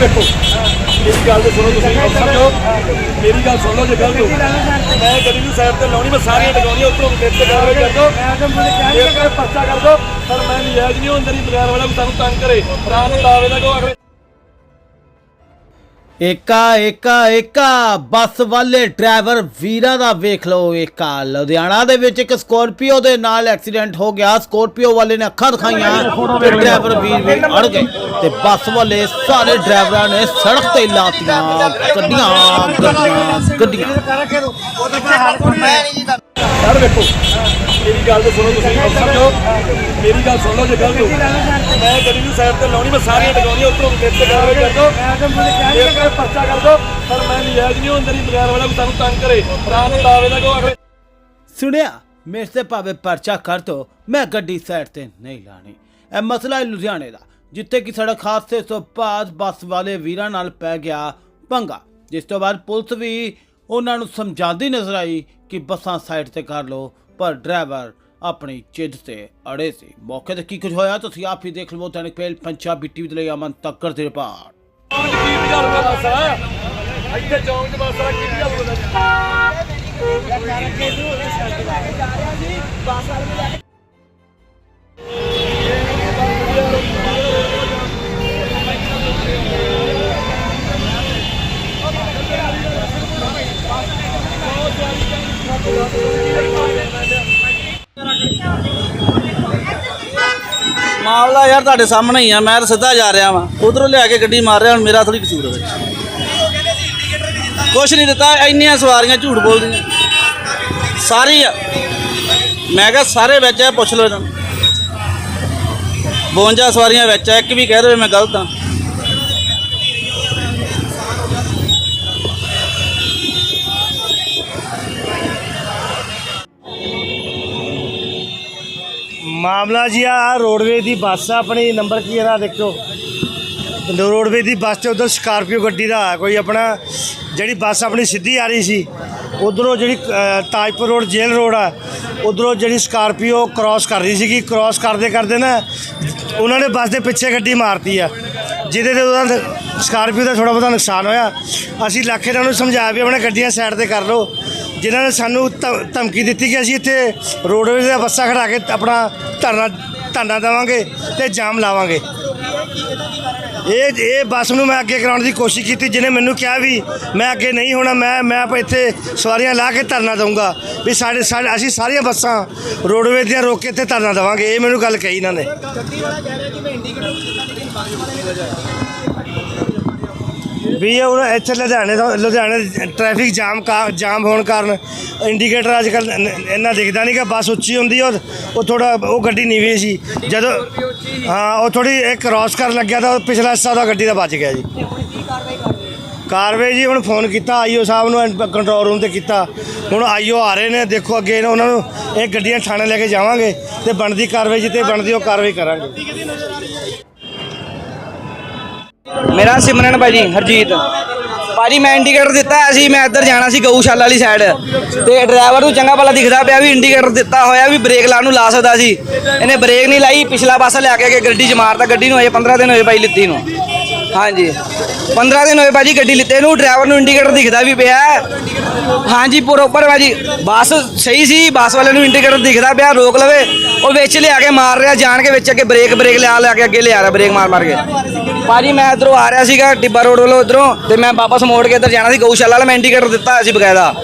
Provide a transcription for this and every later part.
ਵੇਖੋ ਮੇਰੀ ਗੱਲ ਤੇ ਸੁਣੋ ਤੁਸੀਂ ਮੇਰੀ ਗੱਲ ਸੁਣ ਲਓ ਜੇ ਗਲਤ ਹੋ ਮੈਂ ਗੱਡੀ ਨੂੰ ਸਾਈਡ ਤੇ ਲਾਉਣੀ ਮੈਂ ਸਾਰੀਆਂ ਟਿਕਾਉਣੀਆਂ ਉੱਤੋਂ ਮੇਰੇ ਤੇ ਕਾਰਵਾਈ ਕਰ ਦੋ ਕੋਈ ਪਰਚਾ ਕਰ ਦੋ ਪਰ ਮੈਂ ਨਜਾਇਜ਼ ਨਹੀਂ ਅੰਦਰ ਹੀ ਬਗੈਰ ਵਾਲਾ ਕੋਈ ਸਾਨੂੰ ਤੰਗ ਕਰੇ। ਰਾਤ ਨੂੰ ਦਾਵੇ ਦਾ ਕੋ ਅਗਲੇ ਏਕਾ ਏਕਾ ਏਕਾ ਬੱਸ ਵਾਲੇ ਡਰਾਈਵਰ ਵੀਰਾਂ ਦਾ ਵੇਖ ਲਓ ਏਕਾ। ਲੁਧਿਆਣਾ ਦੇ ਵਿੱਚ ਇੱਕ ਸਕੋਰਪੀਓ ਦੇ ਨਾਲ ਐਕਸੀਡੈਂਟ ਹੋ ਗਿਆ। ਸਕੋਰਪੀਓ ਵਾਲੇ ਨੇ ਅੱਖਾਂ ਦਿਖਾਈਆਂ ਤੇ ਡਰਾਈਵਰ ਵੀਰ ਵੀ ਅੜ ਗਏ ਤੇ। ਬੱਸ ਵਾਲੇ ਸਾਰੇ ਡਰਾਈਵਰਾਂ ਨੇ ਸੜਕ ਤੇ ਲਾਤੀਆਂ ਗੱਡੀਆਂ ਗੱਡੀਆਂ ਗੱਡੀਆਂ। ਸਰ ਵੇਖੋ। ਮੇਰੀ ਗੱਲ ਤੇ ਸੁਣੋ ਤੁਸੀਂ ਅਫਸਰ ਜੋ ਮੇਰੀ ਗੱਲ ਸੁਣ ਲਓ ਜੇ ਗਲਤ ਹੋ ਮੈਂ ਗੱਡੀ ਨੂੰ ਸਾਈਡ ਤੇ ਲਾਉਣੀ ਮੈਂ ਸਾਰੀਆਂ ਟਿਕਾਉਣੀਆਂ ਉੱਤੋਂ ਮੇਰੇ ਤੇ ਕਾਰਵਾਈ ਕਰ ਦੋ। ਜੇ ਕੋਈ ਪਰਚਾ ਕਰ ਦੋ ਪਰ ਮੈਂ ਨਜਾਇਜ਼ ਨਹੀਂ ਉਹ ਅੰਦਰ ਹੀ ਬਗੈਰ ਵਾਲਾ ਸਾਨੂੰ ਤੰਗ ਕਰੇ। ਰਾਤ ਨੂੰ ਦਾਵੇ ਦਾ ਕੋ ਅਗਲੇ ਸੁਣਿਆ? ਮੇਰੇ ਤੇ ਭਾਵੇਂ ਪਰਚਾ ਕਰ ਦੋ ਮੈਂ ਗੱਡੀ ਸਾਈਡ ਤੇ ਨਹੀਂ ਲਾਣੀ। ਇਹ ਮਸਲਾ ਹੈ ਲੁਧਿਆਣੇ ਦਾ ਜਿੱਥੇ ਕਿ ਸੜਕ ਹਾਦਸੇ ਤੋਂ ਬਾਅਦ ਬੱਸ ਵਾਲੇ ਵੀਰਾਂ ਨਾਲ ਪੈ ਗਿਆ ਪੰਗਾ। ਜਿਸ ਤੋਂ ਬਾਅਦ ਪੁਲਿਸ ਵੀ ਉਹਨਾਂ ਨੂੰ ਸਮਝਾਉਂਦੀ ਨਜ਼ਰ ਆਈ ਕਿ ਬੱਸਾਂ ਸਾਈਡ ਤੇ ਕਰ ਲਓ ਪਰ ਡਰਾਈਵਰ ਆਪਣੀ ਜਿੱਦ ਤੇ ਅੜੇ ਸੀ। ਮੌਕੇ ਤੇ ਕੀ ਕੁਝ ਹੋਇਆ, ਤੁਸੀਂ ਆਪ ਹੀ ਦੇਖ ਲਵੋ ਤਨਕ ਪਹਿਲ ਪੰਜਾਬੀ ਟੀਵੀ ਦੇ ਲਈ ਅਮਨ ਤੱਕਰ ਦੀ ਰਿਪੋਰਟ। ਚੌਂਕ 'ਚ ਕੀ ਗੱਲ ਹੋਇਆ ਬੱਸ ਆ ਇੱਥੇ ਚੌਂਕ 'ਚ ਬੱਸ ਆ ਕੀ ਗੱਲ ਹੋਇਆ ਮਾਮਲਾ ਯਾਰ ਤੁਹਾਡੇ ਸਾਹਮਣੇ ਹੀ ਆ, ਮੈਂ ਤਾਂ ਸਿੱਧਾ ਜਾ ਰਿਹਾ ਵਾਂ। ਉਧਰੋਂ ਲਿਆ ਕੇ ਗੱਡੀ ਮਾਰ ਰਿਹਾ, ਹੁਣ ਮੇਰਾ ਥੋੜੀ ਕਸੂਰ ਹੋਵੇ ਕੁਛ ਨਹੀਂ ਦਿੱਤਾ, ਇੰਨੀਆਂ ਸਵਾਰੀਆਂ ਝੂਠ ਬੋਲਦੀਆਂ। ਸਾਰੀ ਆ। ਮੈਂ ਕਿਹਾ ਸਾਰੇ ਵਿੱਚ ਆ, ਪੁੱਛ ਲਓ ਇਹਨਾਂ ਨੂੰ। 52 ਸਵਾਰੀਆਂ ਵਿੱਚ ਆ, ਇੱਕ ਵੀ ਕਹਿ ਦੇਵੇ ਮੈਂ ਗਲਤ ਆ। ਮਾਮਲਾ ਜੀ ਆ ਰੋਡਵੇ ਦੀ ਬੱਸ ਆ, ਆਪਣੀ ਨੰਬਰ ਕੀ ਇਹਦਾ ਦੇਖੋ ਰੋਡਵੇ ਦੀ ਬੱਸ ਤੇ ਉਧਰ ਸਕਾਰਪੀਓ ਗੱਡੀ ਦਾ ਆ ਕੋਈ ਆਪਣਾ ਜਿਹੜੀ ਬੱਸ ਆਪਣੀ ਸਿੱਧੀ ਆ ਰਹੀ ਸੀ, ਉਧਰੋਂ ਜਿਹੜੀ ਤਾਜਪੁਰ ਰੋਡ, ਜੇਲ੍ਹ ਰੋਡ ਆ, ਉਧਰੋਂ ਜਿਹੜੀ ਸਕਾਰਪੀਓ ਕ੍ਰਾਸ ਕਰ ਰਹੀ ਸੀਗੀ ਕ੍ਰਾਸ ਕਰਦੇ ਕਰਦੇ ਨਾ ਉਹਨਾਂ ਨੇ ਬੱਸ ਦੇ ਪਿੱਛੇ ਗੱਡੀ ਮਾਰਤੀ ਆ, ਜਿਹਦੇ ਤੇ ਉਹਦਾ ਸਕਾਰਪੀਓ ਦਾ ਥੋੜਾ ਬਹੁਤਾ ਨੁਕਸਾਨ ਹੋਇਆ। ਅਸੀਂ ਲੱਖੇ ਇਹਨਾਂ ਨੂੰ ਸਮਝਾਇਆ ਵੀ ਆਪਣੇ ਗੱਡੀਆਂ ਸਾਈਡ ਤੇ ਕਰ ਲਓ। ਜਿਨ੍ਹਾਂ ਨੇ ਸਾਨੂੰ ਧਮ- ਧਮਕੀ ਦਿੱਤੀ ਕਿ ਅਸੀਂ ਇੱਥੇ ਰੋਡਵੇਜ਼ ਦੀਆਂ ਬੱਸਾਂ ਖੜਾ ਕੇ ਆਪਣਾ ਧਰਨਾ ਧਰਨਾ ਦੇਵਾਂਗੇ ਤੇ ਜਾਮ ਲਾਵਾਂਗੇ। ਇਹ ਇਹ ਬੱਸ ਨੂੰ ਮੈਂ ਅੱਗੇ ਕਰਾਉਣ ਦੀ ਕੋਸ਼ਿਸ਼ ਕੀਤੀ, ਜਿਹਨੇ ਮੈਨੂੰ ਕਿਹਾ ਵੀ ਮੈਂ ਅੱਗੇ ਨਹੀਂ ਹੋਣਾ, ਮੈਂ ਮੈਂ ਆਪਾਂ ਇੱਥੇ ਸਵਾਰੀਆਂ ਲਾ ਕੇ ਧਰਨਾ ਦਊਂਗਾ ਵੀ ਸਾਡੇ ਸਾਡੇ, ਅਸੀਂ ਸਾਰੀਆਂ ਬੱਸਾਂ ਰੋਡਵੇਜ਼ ਦੀਆਂ ਰੋਕ ਕੇ ਇੱਥੇ ਧਰਨਾ ਦੇਵਾਂਗੇ, ਇਹ ਮੈਨੂੰ ਗੱਲ ਕਹੀ ਇਹਨਾਂ ਨੇ। ਵੀ ਇਹ ਹੁਣ ਇੱਥੇ ਲੁਧਿਆਣੇ ਤੋਂ ਲੁਧਿਆਣੇ ਟ੍ਰੈਫਿਕ ਜਾਮ ਕਾ ਜਾਮ ਹੋਣ ਕਾਰਨ ਇੰਡੀਕੇਟਰ ਅੱਜ ਕੱਲ ਇੰਨਾ ਦਿਖਦਾ ਨਹੀਂ ਕਿ ਬੱਸ ਉੱਚੀ ਹੁੰਦੀ ਔਰ ਉਹ ਥੋੜਾ ਉਹ ਗੱਡੀ ਨੀਵੀਂ ਸੀ। ਜਦੋਂ ਹਾਂ ਉਹ ਥੋੜੀ ਇੱਕ ਕ੍ਰਾਸ ਕਰਨ ਲੱਗਿਆ ਤਾਂ ਉਹ ਪਿਛਲਾ ਹਿੱਸਾ ਦਾ ਗੱਡੀ ਦਾ ਬਚ ਗਿਆ ਜੀ। ਕਾਰਵਾਈ ਜੀ ਹੁਣ ਫੋਨ ਕੀਤਾ ਆਈਓ ਸਾਹਿਬ ਨੂੰ ਕੰਟਰੋਲ ਰੂਮ ਤੇ ਕੀਤਾ। ਹੁਣ ਆਈਓ ਆ ਰਹੇ ਨੇ ਦੇਖੋ ਅੱਗੇ ਇਹਨਾਂ- ਉਹਨਾਂ ਨੂੰ ਇਹ ਗੱਡੀਆਂ ਥਾਣੇ ਲੈ ਕੇ ਜਾਵਾਂਗੇ ਤੇ ਬਣਦੀ ਕਾਰਵਾਈ ਜਿੱਤੇ ਬਣਦੀ ਉਹ ਕਾਰਵਾਈ ਕਰਾਂਗੇ। ਮੇਰਾ ਸਿਮਰਨ ਭਾਜੀ ਹਰਜੀਤ। ਭਾਜੀ, ਮੈਂ ਇੰਡੀਕੇਟਰ ਦਿੱਤਾ ਹੋਇਆ ਸੀ, ਮੈਂ ਇੱਧਰ ਜਾਣਾ ਸੀ ਗਊਸ਼ਾਲਾ ਵਾਲੀ ਸਾਈਡ ਤੇ ਡਰਾਈਵਰ ਨੂੰ ਚੰਗਾ ਭਲਾ ਦਿਖਦਾ ਪਿਆ ਵੀ ਇੰਡੀਕੇਟਰ ਦਿੱਤਾ ਹੋਇਆ ਵੀ ਬ੍ਰੇਕ ਲਾਉਣ ਨੂੰ ਲਾ ਸਕਦਾ ਸੀ। ਇਹਨੇ ਬ੍ਰੇਕ ਨਹੀਂ ਲਾਈ, ਪਿਛਲਾ ਪਾਸਾ ਲੈ ਕੇ ਅੱਗੇ ਗੱਡੀ 'ਚ ਮਾਰਤਾ ਗੱਡੀ ਨੂੰ ਅਜੇ 15 ਦਿਨ ਹੋਏ ਭਾਈ ਲਿੱਤੀ ਨੂੰ। ਹਾਂਜੀ। 15 ਦਿਨ ਹੋਏ ਭਾਜੀ ਗੱਡੀ ਲਿੱਤੇ ਨੂੰ ਡਰਾਈਵਰ ਨੂੰ ਇੰਡੀਕੇਟਰ ਦਿਖਦਾ ਵੀ ਪਿਆ। ਹਾਂਜੀ ਪ੍ਰੋਪਰ ਭਾਜੀ, ਬੱਸ ਸਹੀ ਸੀ, ਬੱਸ ਵਾਲੇ ਨੂੰ ਇੰਡੀਕੇਟਰ ਦਿਖਦਾ ਪਿਆ, ਰੋਕ ਲਵੇ। ਉਹ ਵਿੱਚ ਲਿਆ ਕੇ ਮਾਰ ਰਿਹਾ, ਜਾਣ ਕੇ ਵਿੱਚ ਅੱਗੇ ਬ੍ਰੇਕ ਬ੍ਰੇਕ ਲਿਆ ਲਿਆ ਕੇ ਅੱਗੇ ਲਿਆ ਰਿਹਾ ਬ੍ਰੇਕ ਮਾਰ ਮਾਰ ਕੇ। ਭਾਜੀ, ਮੈਂ ਇਧਰੋਂ ਆ ਰਿਹਾ ਸੀਗਾ, ਟਿੱਬਾ ਰੋਡ ਵੱਲੋਂ ਇਧਰੋਂ, ਤੇ ਮੈਂ ਵਾਪਸ ਮੋੜ ਕੇ ਇੱਧਰ ਜਾਣਾ ਸੀ, ਗਊਸ਼ਾਲਾ ਵਾਲਾ ਮੈਂ ਇੰਡੀਕੇਟਰ ਦਿੱਤਾ ਹੋਇਆ ਸੀ ਬਕਾਇਦਾ।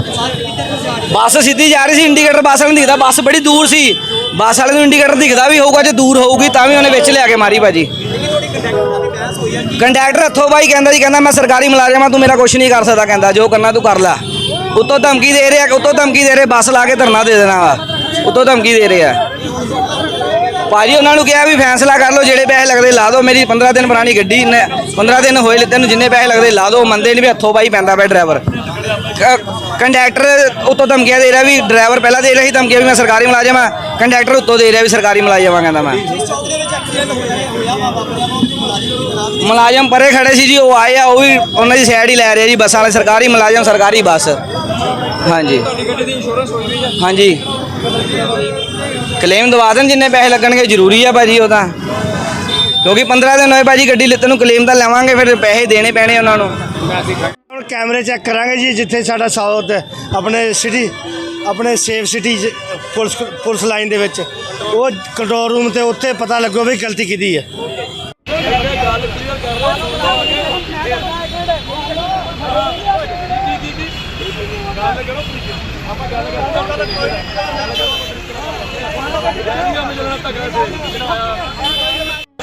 ਬੱਸ ਸਿੱਧੀ ਜਾ ਰਹੀ ਸੀ ਇੰਡੀਕੇਟਰ ਬੱਸ ਵਾਲੇ ਨੂੰ ਦਿਖਦਾ, ਬੱਸ ਬੜੀ ਦੂਰ ਸੀ। ਬੱਸ ਵਾਲੇ ਨੂੰ ਇੰਡੀਕੇਟਰ ਦਿਖਦਾ ਵੀ ਹੋਊਗਾ, ਜੇ ਦੂਰ ਹੋਊਗੀ, ਤਾਂ ਵੀ ਉਹਨੇ ਵਿੱਚ ਲਿਆ ਕੇ ਮਾਰੀ ਭਾਜੀ। ਕੰਡਕਟਰ ਹੱਥੋਂ ਬਾਈ, ਕਹਿੰਦਾ ਜੀ, ਕਹਿੰਦਾ ਮੈਂ ਸਰਕਾਰੀ ਮੁਲਾਜ਼ਮ ਆ ਤੂੰ ਮੇਰਾ ਕੁਝ ਨਹੀਂ ਕਰ ਸਕਦਾ, ਕਹਿੰਦਾ, ਜੋ ਕਰਨਾ ਤੂੰ ਕਰ ਲੈ। ਉੱਤੋਂ ਧਮਕੀ ਦੇ ਰਿਹਾ, ਉੱਤੋਂ ਧਮਕੀ ਦੇ ਰਿਹਾ, ਬੱਸ ਲਾ ਕੇ ਧਰਨਾ ਦੇ ਦੇਣਾ ਵਾ। ਉੱਤੋਂ ਧਮਕੀ ਦੇ ਰਿਹਾ। ਭਾਜੀ, ਉਹਨਾਂ ਨੂੰ ਕਿਹਾ ਵੀ ਫੈਸਲਾ ਕਰ ਲਓ, ਜਿਹੜੇ ਪੈਸੇ ਲੱਗਦੇ ਲਾ ਦਿਓ। ਮੇਰੀ 15 ਦਿਨ ਪੁਰਾਣੀ ਗੱਡੀ ਨੇ 15 ਦਿਨ ਹੋਏ ਲਿੱਤੇ ਨੂੰ ਜਿੰਨੇ ਪੈਸੇ ਲੱਗਦੇ ਲਾ ਦਿਓ ਮੰਨਦੇ ਨਹੀਂ ਵੀ ਹੱਥੋਂ ਬਾਈ ਪੈਂਦਾ ਪਿਆ ਡਰਾਈਵਰ। ਕੰਡਕਟਰ ਉੱਤੋਂ ਧਮਕੀਆਂ ਦੇ ਰਿਹਾ ਵੀ ਡਰਾਈਵਰ ਪਹਿਲਾਂ ਦੇ ਰਿਹਾ ਸੀ, ਧਮਕੀਆਂ ਵੀ ਮੈਂ ਸਰਕਾਰੀ ਮੁਲਾਜ਼ਮ ਆ ਕੰਡਕਟਰ ਉੱਤੋਂ ਦੇ ਰਿਹਾ ਵੀ ਸਰਕਾਰੀ ਮੁਲਾਜ਼ਮ ਆ ਕਹਿੰਦਾ ਮੈਂ। ਮੁਲਾਜ਼ਮ ਪਰੇ ਖੜੇ ਸੀ ਜੀ, ਉਹ ਆਏ ਆ, ਉਹ ਵੀ ਉਹਨਾਂ ਦੀ ਸਾਈਡ ਹੀ ਲੈ ਰਿਹਾ ਜੀ, ਬੱਸਾਂ ਵਾਲੇ, ਸਰਕਾਰੀ ਮੁਲਾਜ਼ਮ, ਸਰਕਾਰੀ ਬੱਸ। ਹਾਂਜੀ। ਹਾਂਜੀ। ਕਲੇਮ ਦਵਾ ਦੇਣ ਜਿੰਨੇ ਪੈਸੇ ਲੱਗਣਗੇ, ਜ਼ਰੂਰੀ ਆ ਭਾਜੀ ਉਹ ਤਾਂ। ਕਿਉਂਕਿ 15 ਦਿਨ ਹੋਏ ਭਾਜੀ, ਗੱਡੀ ਲਿੱਤਣ ਨੂੰ ਕਲੇਮ ਤਾਂ ਲਵਾਂਗੇ, ਫਿਰ ਪੈਸੇ ਦੇਣੇ ਪੈਣੇ ਉਹਨਾਂ ਨੂੰ। ਕੈਮਰੇ ਚੈੱਕ ਕਰਾਂਗੇ ਜੀ, ਜਿੱਥੇ ਸਾਡਾ ਸਾਊਥ ਆਪਣੇ ਸਿਟੀ ਆਪਣੇ safe city police police line ਦੇ ਵਿੱਚ। ਉਹ ਕੰਟਰੋਲ ਰੂਮ ਤੇ ਉੱਥੇ ਪਤਾ ਲੱਗੋ ਵੀ ਗਲਤੀ ਕਿਹਦੀ ਹੈ। ਗੱਲ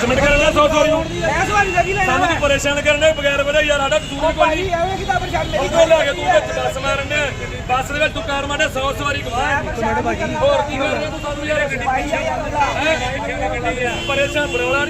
ਕਲੀਅਰ ਕਰ ਗੱਲ ਕਰੋ ਆਪਾਂ ਗੱਲ ਕਰਦੇ ਕਮੈਂਟ ਕਰਨਾ ਸੌ ਸੌ ਨੂੰ ਸਾਨੂੰ ਤੂੰ ਪਰੇਸ਼ਾਨ ਕਰਨੇ ਬਗੈਰ ਵਜ੍ਹਾ ਯਾਰ ਸਾਡਾ ਕਸੂਰ ਹੀ ਕੋਈ ਨਹੀਂ। ਉਹ ਤੋਂ ਲੈ ਕੇ ਤੂੰ ਵਿੱਚ ਬੱਸ ਮਾਰਨੇ ਬੱਸ ਦੇ ਵਿੱਚ ਤੂੰ ਕਾਰ ਮਾਰਨੇ 100 ਸਵਾਰੀ ਗਵਾ। ਹੋਰ ਕੀ ਕਰਨਾ ਤੂੰ ਸਾਨੂੰ ਯਾਰ ਗੱਡੀ ਪਰੇਸ਼ਾਨ ਬਰੋਲਾ